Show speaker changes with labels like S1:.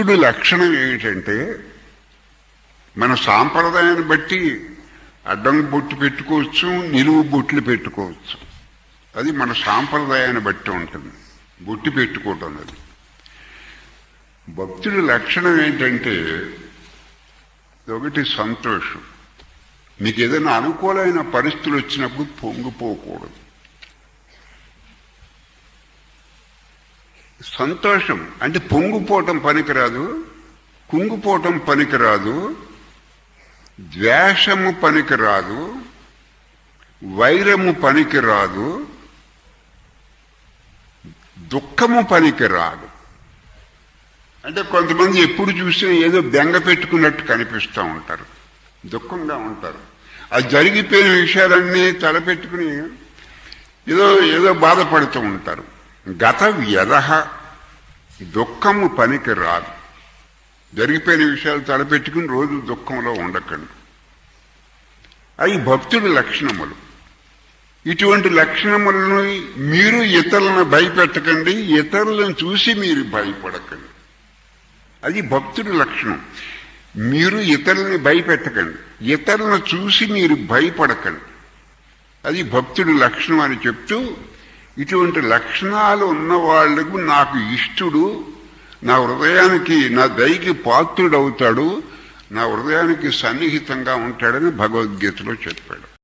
S1: భక్తుడి లక్షణం ఏమిటంటే మన సాంప్రదాయాన్ని బట్టి అడ్డం బొట్టు పెట్టుకోవచ్చు నిలువు బొట్లు పెట్టుకోవచ్చు. అది మన సాంప్రదాయాన్ని బట్టి ఉంటుంది. బొట్టు పెట్టుకోవటం అది. భక్తుడి లక్షణం ఏంటంటే ఒకటి సంతోషం. మీకు ఏదైనా అనుకూలమైన పరిస్థితులు వచ్చినప్పుడు పొంగిపోకూడదు. సంతోషం. అంటే పొంగిపోవటం పనికిరాదు కుంగిపోవటం పనికిరాదు ద్వేషము పనికిరాదు వైరము పనికిరాదు దుఃఖము పనికిరాదు. అంటే కొంతమంది ఎప్పుడు చూసినా ఏదో బెంగ పెట్టుకున్నట్టు కనిపిస్తూ ఉంటారు. దుఃఖంగా ఉంటారు. అది జరిగిపోయిన విషయాలన్నీ తలపెట్టుకుని ఏదో ఏదో బాధపడుతూ ఉంటారు. గత వ్యధ దుఃఖము పనికి రాదు. జరిగిపోయిన విషయాలు తలపెట్టుకుని రోజు దుఃఖంలో ఉండకండి. అవి భక్తుడి లక్షణములు. ఇటువంటి లక్షణములను మీరు ఇతరులను భయపెట్టకండి ఇతరులను చూసి మీరు భయపడకండి. అది భక్తుడి లక్షణం. మీరు ఇతరులని భయపెట్టకండి ఇతరులను చూసి మీరు భయపడకండి. అది భక్తుడి లక్షణం అని చెప్తూ ఇటువంటి లక్షణాలు ఉన్న వాళ్ళకు నాకు ఇష్టుడు నా హృదయానికి నా దయకి పాత్రుడవుతాడు నా హృదయానికి సన్నిహితంగా ఉంటాడని భగవద్గీతలో చెప్పాడు.